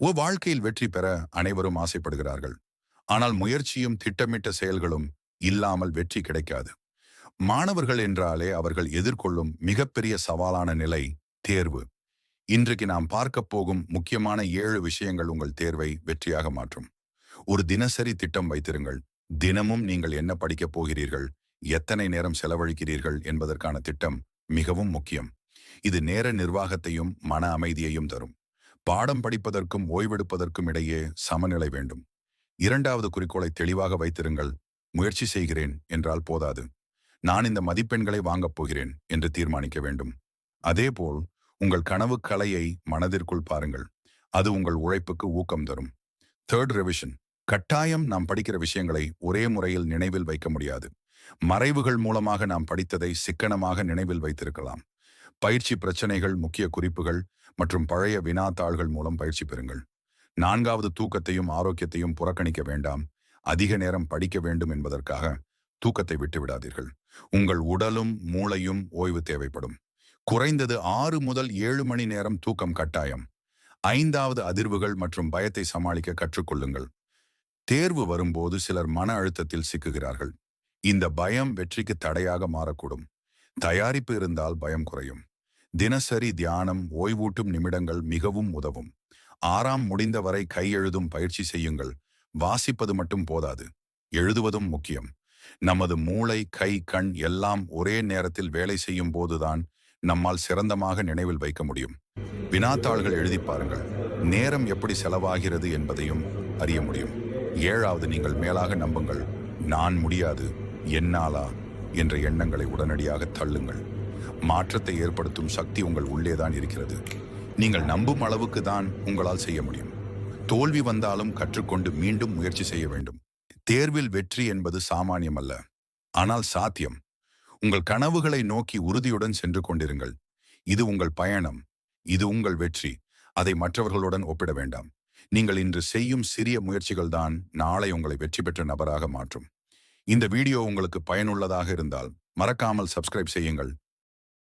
வாழ்க்கையில் வெற்றி பெற அனைவரும் ஆசைப்படுகிறார்கள். ஆனால் முயற்சியும் திட்டமிட்ட செயல்களும் இல்லாமல் வெற்றி கிடைக்காது. மாணவர்கள் என்றாலே அவர்கள் எதிர்கொள்ளும் மிகப்பெரிய சவாலான நிலை தேர்வு. இன்றைக்கு நாம் பார்க்கப் போகும் முக்கியமான ஏழு விஷயங்கள் உங்கள் தேர்வை வெற்றியாக மாற்றும். ஒரு தினசரி திட்டம் வைத்திருங்கள். தினமும் நீங்கள் என்ன படிக்கப் போகிறீர்கள்? எத்தனை நேரம் செலவழிக்கிறீர்கள்? என்பதற்கான திட்டம் மிகவும் முக்கியம். இது நேர நிர்வாகத்தையும் மன அமைதியையும் தரும். பாடம் படிப்பதற்கும் ஓய்வெடுப்பதற்கும் இடையே சமநிலை வேண்டும். இரண்டாவது குறிக்கோளை தெளிவாக வைத்திருங்கள். முயற்சி செய்கிறேன் என்றால் போதாது. நான் இந்த மதிப்பெண்களை வாங்கப் போகிறேன் என்று தீர்மானிக்க வேண்டும். அதேபோல் உங்கள் கனவு கலையை மனதிற்குள் பாருங்கள். அது உங்கள் உழைப்புக்கு ஊக்கம் தரும். தேர்ட் ரெவிஷன் கட்டாயம் நாம் படிக்கிற விஷயங்களை ஒரே முறையில் நினைவில் வைக்க முடியாது. மறைவுகள் மூலமாக நாம் படித்ததை சிக்கனமாக நினைவில் வைத்திருக்கலாம். பயிற்சி பிரச்சனைகள் முக்கிய குறிப்புகள் மற்றும் பழைய வினாத்தாள்கள் மூலம் பயிற்சி பெறுங்கள். நான்காவது தூக்கத்தையும் ஆரோக்கியத்தையும் புறக்கணிக்க வேண்டாம். அதிக நேரம் படிக்க வேண்டும் என்பதற்காக தூக்கத்தை விட்டு விடாதீர்கள். உங்கள் உடலும் மூளையும் ஓய்வு தேவைப்படும். குறைந்தது ஆறு முதல் ஏழு மணி நேரம் தூக்கம் கட்டாயம். ஐந்தாவது அதிர்வுகள் மற்றும் பயத்தை சமாளிக்க கற்றுக்கொள்ளுங்கள். தேர்வு வரும்போது சிலர் மன அழுத்தத்தில் சிக்குகிறார்கள். இந்த பயம் வெற்றிக்கு தடையாக மாறக்கூடும். தயாரிப்பு இருந்தால் பயம் குறையும். தினசரி தியானம் ஓய்வூட்டும் நிமிடங்கள் மிகவும் உதவும். ஆறாம் முடிந்தவரை கையெழுதும் பயிற்சி செய்யுங்கள். வாசிப்பது மட்டும் போதாது. எழுதுவதும் முக்கியம். நமது மூளை கை கண் எல்லாம் ஒரே நேரத்தில் வேலை செய்யும் போதுதான் நம்மால் சிறந்தமாக நினைவில் வைக்க முடியும். வினாத்தாள்கள் எழுதி பாருங்கள். நேரம் எப்படி செலவாகிறது என்பதையும் அறிய முடியும். ஏழாவது நீங்கள் மேலாக நம்புங்கள். நான் முடியாது. என்னாலா? என்ற எண்ணங்களை உடனடியாக தள்ளுங்கள். மாற்றத்தை ஏற்படுத்தும் சக்தி உங்கள் உள்ளேதான் இருக்கிறது. நீங்கள் நம்பும் அளவுக்கு தான் உங்களால் செய்ய முடியும். தோல்வி வந்தாலும் கற்றுக்கொண்டு மீண்டும் முயற்சி செய்ய வேண்டும். தேர்வில் வெற்றி என்பது சாமானியம் அல்ல ஆனால் சாத்தியம். உங்கள் கனவுகளை நோக்கி உறுதியுடன் சென்று கொண்டிருங்கள். இது உங்கள் பயணம். இது உங்கள் வெற்றி. அதை மற்றவர்களுடன் ஒப்பிட வேண்டாம். நீங்கள் இன்று செய்யும் சிறிய முயற்சிகள் தான் நாளை உங்களை வெற்றி பெற்ற நபராக மாற்றும். இந்த வீடியோ உங்களுக்கு பயனுள்ளதாக இருந்தால் மறக்காமல் சப்ஸ்கிரைப் செய்யுங்கள்.